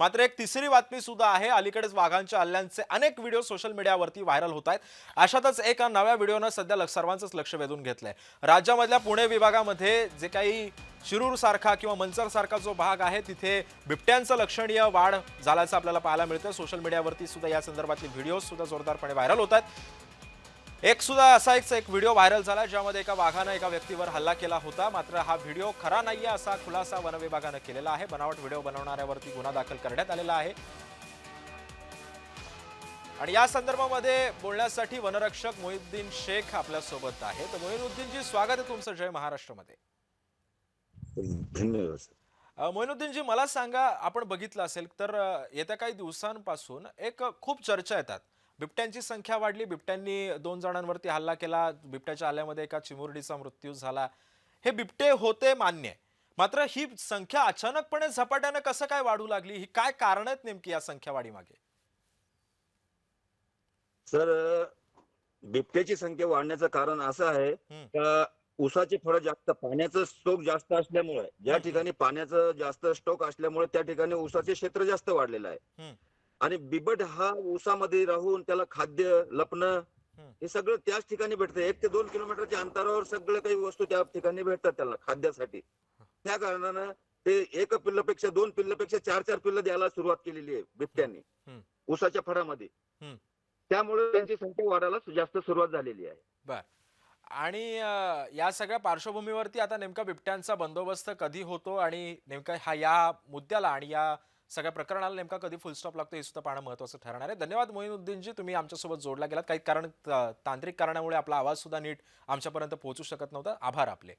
मात्र एक तिसरी बातमी सुद्धा आहे. अलीकडेच वाघांच्या हल्ल्यांचे अनेक व्हिडिओ सोशल मीडियावरती व्हायरल होत आहेत. अशातच एका नव्या व्हिडिओनं सध्या सर्वांचंच लक्ष वेधून घेतलंय. राज्यामधल्या पुणे विभागामध्ये जे काही शिरूर सारखा किंवा मंचर सारखा जो भाग आहे तिथे बिबट्यांचं लक्षणीय वाढ झाल्याचं आपल्याला पाहायला मिळतं सोशल मीडियावरती सुद्धा या संदर्भातले व्हिडिओ सुद्धा जोरदारपणे व्हायरल होत आहेत. एक सुद्धा असा एक एक व्हिडिओ व्हायरल झाला ज्यामध्ये एका वाघानं एका व्यक्तीवर हल्ला केला होता. मात्र हा व्हिडिओ खरा नाहीये असा खुलासा वन विभागानं केलेला आहे. बनावट व्हिडिओ बनवणाऱ्यावरती गुन्हा दाखल करण्यात आलेला आहे. आणि या संदर्भामध्ये बोलण्यासाठी वनरक्षक मोहिउद्दीन शेख आपल्यासोबत आहे तर मोहिनुद्दीनजी स्वागत आहे तुमचं जय महाराष्ट्रमध्ये. धन्यवाद मोइनुद्दीनजी मला सांगा आपण बघितलं असेल तर येत्या काही दिवसांपासून एक खूप चर्चा येतात. बिबट्यांची संख्या वाढली बिबट्यांनी दोन जणांवरती हल्ला केला बिबट्याच्या आल्यामध्ये एका चिमुरडीचा मृत्यू झाला हे बिबटे होते मान्य आहे. मात्र ही संख्या अचानकपणे झपाट्यानं कसं काय वाढू लागली ही काय कारण आहेत नेमकी या संख्या वाढी मागे सर बिबट्याची संख्या वाढण्याचं कारण असं आहे. का ऊसाचे फळं जास्त पाण्याचं स्टोक जास्त असल्यामुळे ज्या. ठिकाणी पाण्याचं जास्त स्टोक असल्यामुळे त्या ठिकाणी ऊसाचे क्षेत्र जास्त वाढलेलं आहे. आणि बिबट हा ऊसामध्ये राहून त्याला खाद्य लपणं. हे सगळं त्याच ठिकाणी भेटतं. एक ते दोन किलोमीटरच्या अंतरावर सगळं काही वस्तू त्या ठिकाणी भेटतात त्याला खाद्यासाठी. त्या कारणानं ते एक पिल्लापेक्षा दोन पिल्लापेक्षा चार चार पिल्ल द्यायला सुरुवात केलेली आहे बिबट्यांनी. ऊसाच्या फळामध्ये. त्यामुळे त्यांची संख्या वाढायला जास्त सुरुवात झालेली आहे. आणि या सगळ्या पार्श्वभूमीवरती आता नेमका बिबट्यांचा बंदोबस्त कधी होतो आणि नेमका हा या मुद्द्याला आणि या सगळ्या प्रकरणाला नेमका कधी फुलस्टॉप लागतो हे सुद्धा पाहणं महत्वाचं ठरणार आहे. धन्यवाद मोहिनुद्दीनजी तुम्ही आमच्यासोबत जोडला गेलात. काही कारण तांत्रिक कारणामुळे आपला आवाजसुद्धा नीट आमच्यापर्यंत पोहोचू शकत नव्हता. आभार आपले.